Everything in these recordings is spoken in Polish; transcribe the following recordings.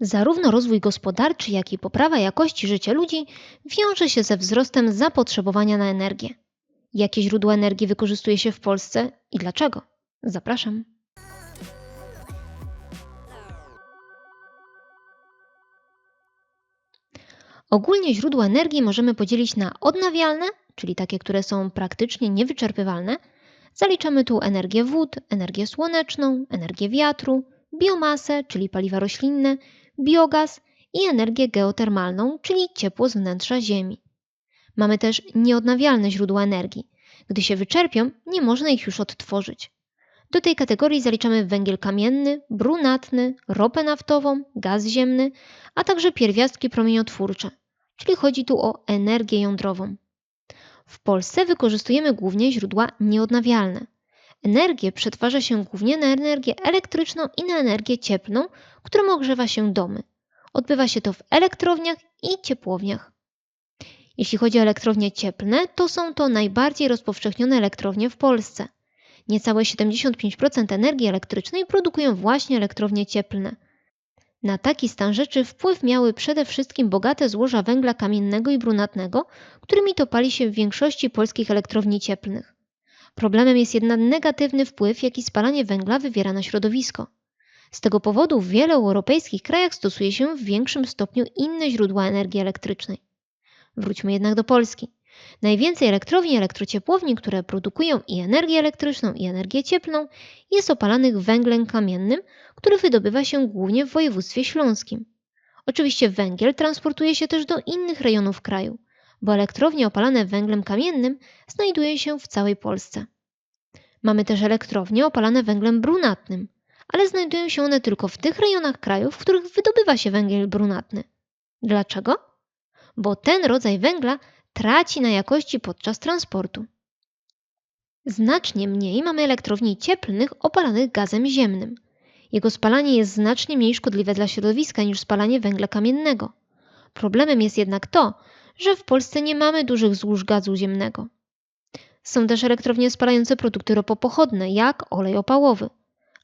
Zarówno rozwój gospodarczy, jak i poprawa jakości życia ludzi wiąże się ze wzrostem zapotrzebowania na energię. Jakie źródła energii wykorzystuje się w Polsce i dlaczego? Zapraszam. Ogólnie źródła energii możemy podzielić na odnawialne, czyli takie, które są praktycznie niewyczerpywalne. Zaliczamy tu energię wód, energię słoneczną, energię wiatru, biomasę, czyli paliwa roślinne, biogaz i energię geotermalną, czyli ciepło z wnętrza Ziemi. Mamy też nieodnawialne źródła energii. Gdy się wyczerpią, nie można ich już odtworzyć. Do tej kategorii zaliczamy węgiel kamienny, brunatny, ropę naftową, gaz ziemny, a także pierwiastki promieniotwórcze, czyli chodzi tu o energię jądrową. W Polsce wykorzystujemy głównie źródła nieodnawialne. Energię przetwarza się głównie na energię elektryczną i na energię cieplną, którą ogrzewa się domy. Odbywa się to w elektrowniach i ciepłowniach. Jeśli chodzi o elektrownie cieplne, to są to najbardziej rozpowszechnione elektrownie w Polsce. Niecałe 75% energii elektrycznej produkują właśnie elektrownie cieplne. Na taki stan rzeczy wpływ miały przede wszystkim bogate złoża węgla kamiennego i brunatnego, którymi to pali się w większości polskich elektrowni cieplnych. Problemem jest jednak negatywny wpływ, jaki spalanie węgla wywiera na środowisko. Z tego powodu w wielu europejskich krajach stosuje się w większym stopniu inne źródła energii elektrycznej. Wróćmy jednak do Polski. Najwięcej elektrowni elektrociepłowni, które produkują i energię elektryczną, i energię cieplną, jest opalanych węglem kamiennym, który wydobywa się głównie w województwie śląskim. Oczywiście węgiel transportuje się też do innych rejonów kraju, bo elektrownie opalane węglem kamiennym znajdują się w całej Polsce. Mamy też elektrownie opalane węglem brunatnym, ale znajdują się one tylko w tych rejonach kraju, w których wydobywa się węgiel brunatny. Dlaczego? Bo ten rodzaj węgla traci na jakości podczas transportu. Znacznie mniej mamy elektrowni cieplnych opalanych gazem ziemnym. Jego spalanie jest znacznie mniej szkodliwe dla środowiska niż spalanie węgla kamiennego. Problemem jest jednak to, że w Polsce nie mamy dużych złóż gazu ziemnego. Są też elektrownie spalające produkty ropopochodne, jak olej opałowy,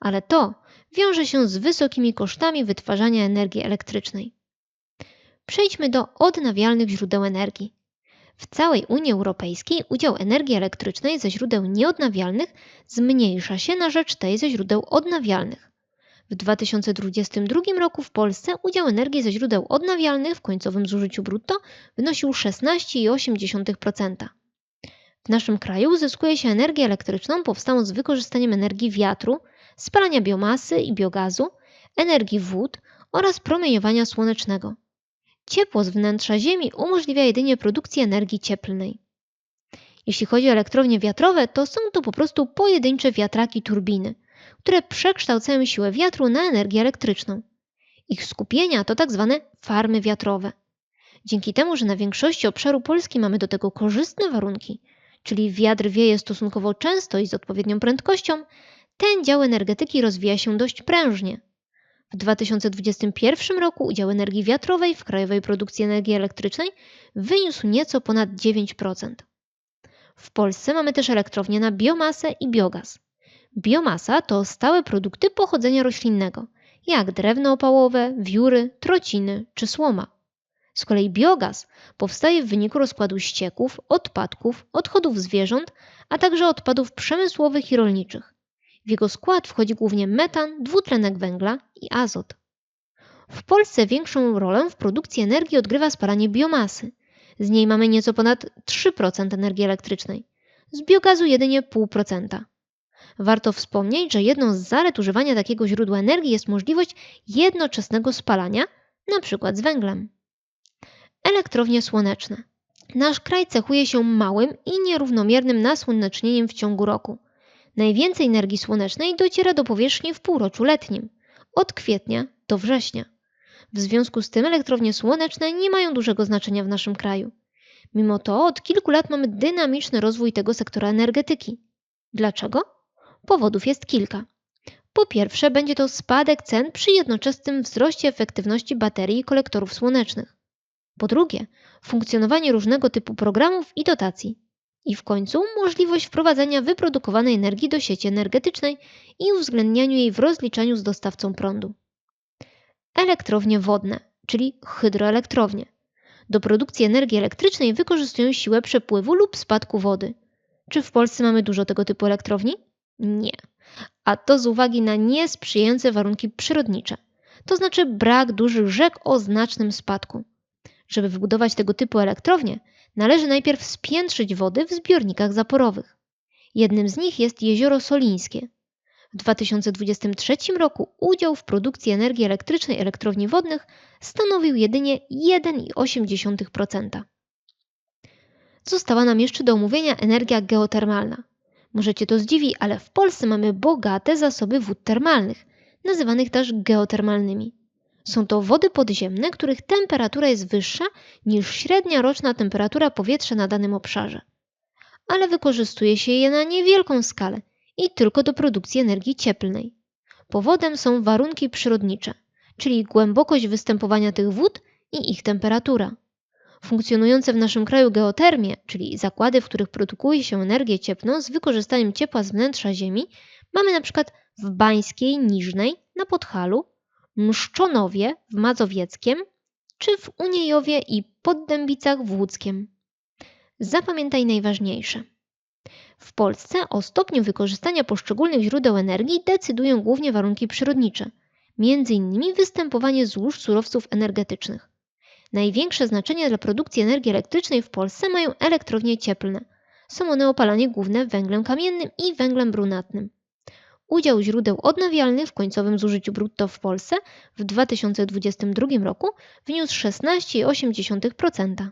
ale to wiąże się z wysokimi kosztami wytwarzania energii elektrycznej. Przejdźmy do odnawialnych źródeł energii. W całej Unii Europejskiej udział energii elektrycznej ze źródeł nieodnawialnych zmniejsza się na rzecz tej ze źródeł odnawialnych. W 2022 roku w Polsce udział energii ze źródeł odnawialnych w końcowym zużyciu brutto wynosił 16,8%. W naszym kraju uzyskuje się energię elektryczną powstałą z wykorzystaniem energii wiatru, spalania biomasy i biogazu, energii wód oraz promieniowania słonecznego. Ciepło z wnętrza Ziemi umożliwia jedynie produkcję energii cieplnej. Jeśli chodzi o elektrownie wiatrowe, to są to po prostu pojedyncze wiatraki turbiny, które przekształcają siłę wiatru na energię elektryczną. Ich skupienia to tak zwane farmy wiatrowe. Dzięki temu, że na większości obszaru Polski mamy do tego korzystne warunki, czyli wiatr wieje stosunkowo często i z odpowiednią prędkością, ten dział energetyki rozwija się dość prężnie. W 2021 roku udział energii wiatrowej w krajowej produkcji energii elektrycznej wyniósł nieco ponad 9%. W Polsce mamy też elektrownie na biomasę i biogaz. Biomasa to stałe produkty pochodzenia roślinnego, jak drewno opałowe, wióry, trociny czy słoma. Z kolei biogaz powstaje w wyniku rozkładu ścieków, odpadków, odchodów zwierząt, a także odpadów przemysłowych i rolniczych. W jego skład wchodzi głównie metan, dwutlenek węgla i azot. W Polsce większą rolę w produkcji energii odgrywa spalanie biomasy. Z niej mamy nieco ponad 3% energii elektrycznej, z biogazu jedynie 0,5%. Warto wspomnieć, że jedną z zalet używania takiego źródła energii jest możliwość jednoczesnego spalania, np. z węglem. Elektrownie słoneczne. Nasz kraj cechuje się małym i nierównomiernym nasłonecznieniem w ciągu roku. Najwięcej energii słonecznej dociera do powierzchni w półroczu letnim, od kwietnia do września. W związku z tym elektrownie słoneczne nie mają dużego znaczenia w naszym kraju. Mimo to od kilku lat mamy dynamiczny rozwój tego sektora energetyki. Dlaczego? Powodów jest kilka. Po pierwsze, będzie to spadek cen przy jednoczesnym wzroście efektywności baterii i kolektorów słonecznych. Po drugie, funkcjonowanie różnego typu programów i dotacji. I w końcu możliwość wprowadzenia wyprodukowanej energii do sieci energetycznej i uwzględnianiu jej w rozliczaniu z dostawcą prądu. elektrownie wodne, czyli hydroelektrownie. Do produkcji energii elektrycznej wykorzystują siłę przepływu lub spadku wody. Czy w Polsce mamy dużo tego typu elektrowni? Nie. A to z uwagi na niesprzyjające warunki przyrodnicze, to znaczy brak dużych rzek o znacznym spadku. Żeby wybudować tego typu elektrownie, należy najpierw spiętrzyć wody w zbiornikach zaporowych. Jednym z nich jest jezioro Solińskie. W 2023 roku udział w produkcji energii elektrycznej elektrowni wodnych stanowił jedynie 1,8%. Została nam jeszcze do omówienia energia geotermalna. Możecie to zdziwi, ale w Polsce mamy bogate zasoby wód termalnych, nazywanych też geotermalnymi. Są to wody podziemne, których temperatura jest wyższa niż średnia roczna temperatura powietrza na danym obszarze. Ale wykorzystuje się je na niewielką skalę i tylko do produkcji energii cieplnej. Powodem są warunki przyrodnicze, czyli głębokość występowania tych wód i ich temperatura. Funkcjonujące w naszym kraju geotermie, czyli zakłady, w których produkuje się energię cieplną z wykorzystaniem ciepła z wnętrza Ziemi, mamy przykład w Bańskiej Niżnej na Podhalu, Mszczonowie w Mazowieckiem czy w Uniejowie i Poddębicach w Łódzkiem. Zapamiętaj najważniejsze. W Polsce o stopniu wykorzystania poszczególnych źródeł energii decydują głównie warunki przyrodnicze, m.in. występowanie złóż surowców energetycznych. Największe znaczenie dla produkcji energii elektrycznej w Polsce mają elektrownie cieplne. Są one opalanie główne węglem kamiennym i węglem brunatnym. Udział źródeł odnawialnych w końcowym zużyciu brutto w Polsce w 2022 roku wyniósł 16,8%.